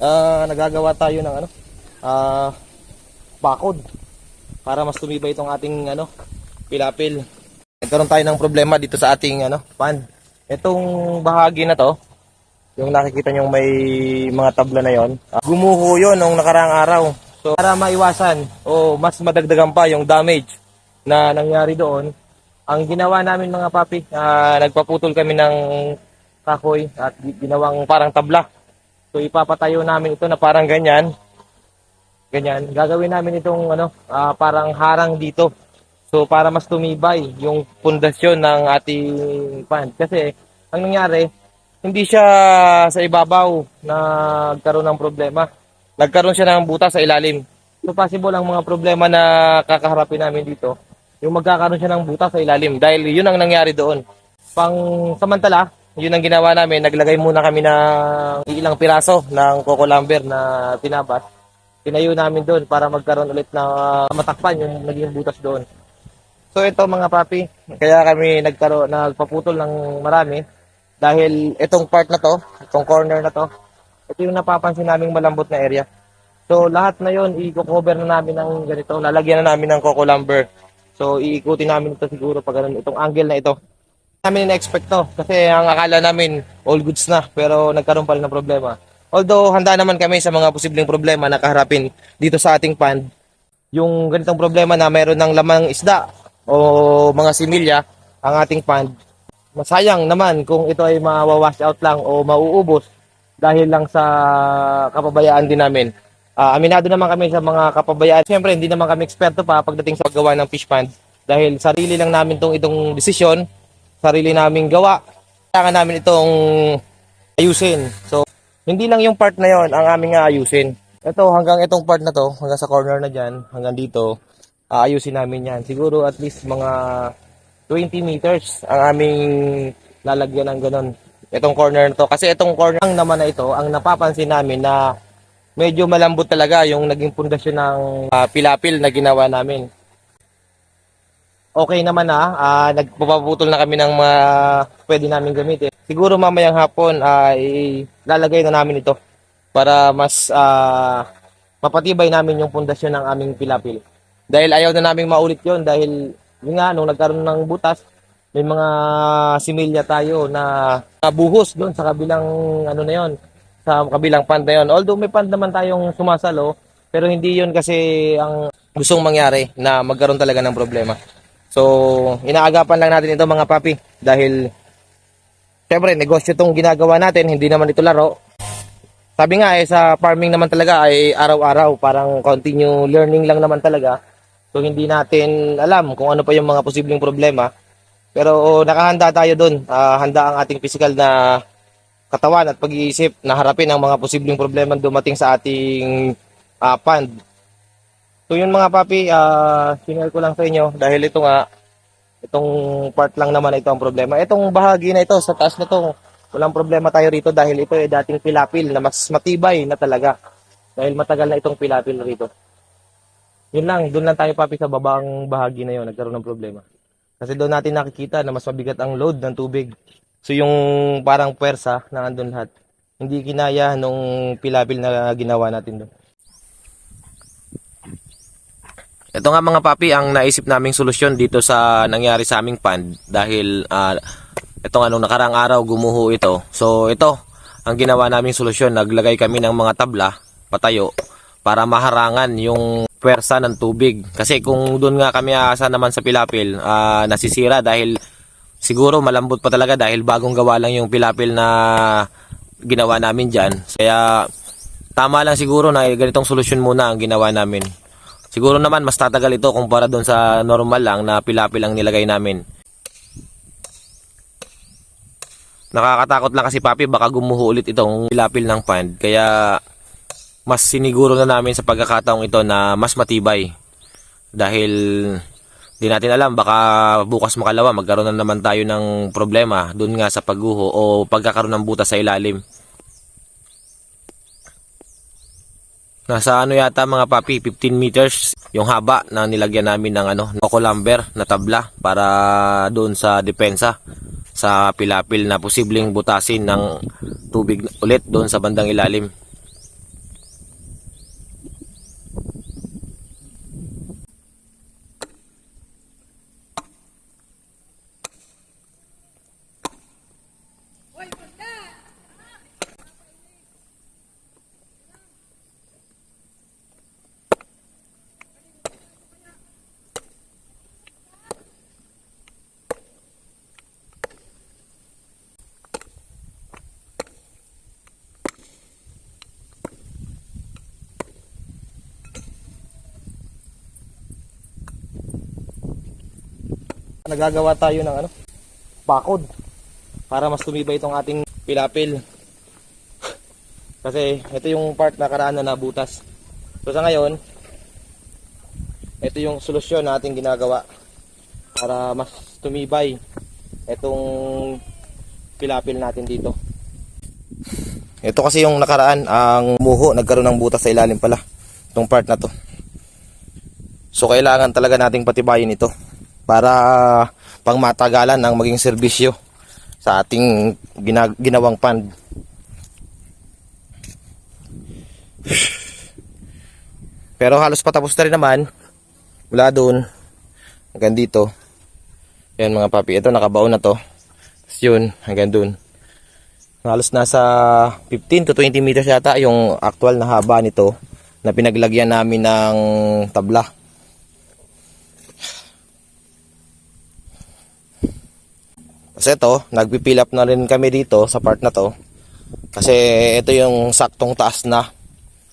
ah, nagagawa tayo ng ano, ah, bakod para mas tumibay itong ating ano, pilapil. Nagkaroon tayo ng problema dito sa ating ano, pan. Itong bahagi na to, yung nakikita nyo may mga tabla na yon, ah, gumuho yon nung nakaraang araw. So para maiwasan o mas madagdagan pa yung damage na nangyari doon, ang ginawa namin mga papi, ah, nagpaputol kami ng kahoy at ginawang parang tabla. So ipapatayo namin ito na parang ganyan. Ganyan. Gagawin namin itong ano, ah, parang harang dito. So para mas tumibay yung pundasyon ng ating pan. Kasi ang nangyari, hindi siya sa ibabaw na nagkaroon ng problema. Nagkaroon siya ng butas sa ilalim. So possible ang mga problema na kakaharapin namin dito, yung magkakaroon siya ng butas sa ilalim dahil yun ang nangyari doon. Pang samantala, yun ang ginawa namin, naglagay muna kami ng ilang piraso ng coco lumber na tinabas. Tinayo namin doon para magkaroon ulit na matakpan yung naging butas doon. So ito mga papi, kaya kami nagkaroon, nagpaputol ng marami dahil itong part na to, itong corner na to, ito yung napapansin naming malambot na area. So lahat na yon i-cover na namin ng ganito, lalagyan na namin ng coco lumber. So iikutin namin ito siguro pag itong angle na ito. Namin na-expect to kasi ang akala namin all goods na pero nagkaroon pa rin ng problema. Although handa naman kami sa mga posibleng problema na kaharapin dito sa ating pond. Yung ganitong problema na mayroon ng lamang isda o mga similya ang ating pond. Masayang naman kung ito ay mawawash out lang o mauubos dahil lang sa kapabayaan din namin. Ah, aminado naman kami sa mga kapabayaan. Siyempre, hindi naman kami eksperto pa pagdating sa paggawa ng fish pond. Dahil sarili lang namin itong itong desisyon, sarili naming gawa. Kailangan namin itong ayusin. So, hindi lang yung part na yon ang aming aayusin. Ito, hanggang itong part na to, hanggang sa corner na dyan, hanggang dito, aayusin namin yan. Siguro at least mga 20 meters ang aming lalagyan ng ganun. Itong corner na to. Kasi itong corner lang naman na ito, ang napapansin namin na medyo malambot talaga yung naging pundasyon ng ah, pilapil na ginawa namin. Okay naman na, ah, nagpapaputol na kami ng mga pwede namin gamitin. Siguro mamayang hapon ay lalagay na namin ito para mas ah, mapatibay namin yung pundasyon ng aming pilapil. Dahil ayaw na namin maulit yon dahil yun nga, nung nagkaroon ng butas, may mga similya tayo na nabuhos doon sa kabilang ano na yon sa kabilang pond na yon. Although may pond naman tayong sumasalo, pero hindi yon kasi ang gustong mangyari na magkaroon talaga ng problema. So, inaagapan lang natin ito mga papi dahil syempre negosyo itong ginagawa natin, hindi naman ito laro. Sabi nga eh, sa farming naman talaga ay araw-araw, parang continue learning lang naman talaga. So hindi natin alam kung ano pa yung mga posibleng problema. Pero nakahanda tayo doon. Ah, handa ang ating physical na katawan at pag-iisip na harapin ang mga posibleng problema dumating sa ating ah, pond. So yun mga papi, uh, sinare ko lang sa inyo dahil ito nga, itong part lang naman ito ang problema. Itong bahagi na ito sa taas na to, walang problema tayo rito dahil ito ay dating pilapil na mas matibay na talaga. Dahil matagal na itong pilapil rito. Yun lang, doon lang tayo papi sa babang bahagi na yon nagkaroon ng problema. Kasi doon natin nakikita na mas mabigat ang load ng tubig. So yung parang pwersa na andun lahat, hindi kinaya nung pilapil na ginawa natin doon. Ito nga mga papi ang naisip naming solusyon dito sa nangyari sa aming pond dahil uh, ito nga nung nakarang araw gumuho ito. So ito ang ginawa naming solusyon. Naglagay kami ng mga tabla patayo para maharangan yung pwersa ng tubig. Kasi kung doon nga kami aasa naman sa pilapil, ah, nasisira dahil siguro malambot pa talaga dahil bagong gawa lang yung pilapil na ginawa namin dyan. Kaya tama lang siguro na ganitong solusyon muna ang ginawa namin. Siguro naman mas tatagal ito kumpara doon sa normal lang na pilapil ang nilagay namin. Nakakatakot lang kasi papi baka gumuho ulit itong pilapil ng pond. Kaya mas siniguro na namin sa pagkakataong ito na mas matibay. Dahil di natin alam baka bukas makalawa magkaroon na naman tayo ng problema doon nga sa pagguho o pagkakaroon ng butas sa ilalim. Nasa ano yata mga papi, 15 meters yung haba na nilagyan namin ng ano, Coco lumber na tabla para doon sa depensa sa pilapil na posibleng butasin ng tubig ulit doon sa bandang ilalim. Nagagawa tayo ng ano, bakod para mas tumibay itong ating pilapil. Kasi ito yung part na karaan na nabutas. So sa ngayon, ito yung solusyon na ating ginagawa para mas tumibay itong pilapil natin dito. Ito kasi yung nakaraan, ang muho, nagkaroon ng butas sa ilalim pala. Itong part na to. So kailangan talaga nating patibayin ito para pang matagalan ang maging serbisyo sa ating gina- ginawang pond. Pero halos patapos na rin naman. Mula doon hanggang dito. Yan mga papi, ito nakabaon na to. Tapos yun, hanggang doon. Halos nasa 15 to 20 meters yata yung actual na haba nito na pinaglagyan namin ng tabla. Kasi ito, nagpipill up na rin kami dito sa part na to. Kasi ito yung saktong taas na.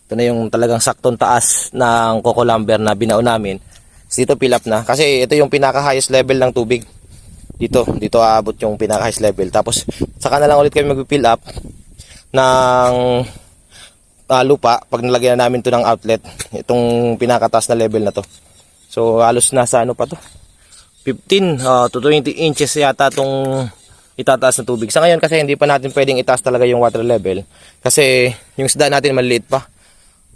Ito na yung talagang saktong taas ng coco na binao namin. So, dito fill up na. Kasi ito yung pinaka highest level ng tubig. Dito, dito aabot yung pinaka highest level. Tapos, saka na lang ulit kami mag-fill up ng ah, lupa pag nalagyan na namin to ng outlet. Itong pinakataas na level na to. So, halos nasa ano pa to? 15 ah, to 20 inches yata itong itataas na tubig. Sa ngayon kasi hindi pa natin pwedeng itaas talaga yung water level kasi yung isda natin maliit pa.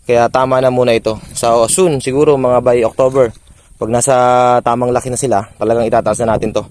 Kaya tama na muna ito. So soon siguro mga by October pag nasa tamang laki na sila talagang itataas na natin to.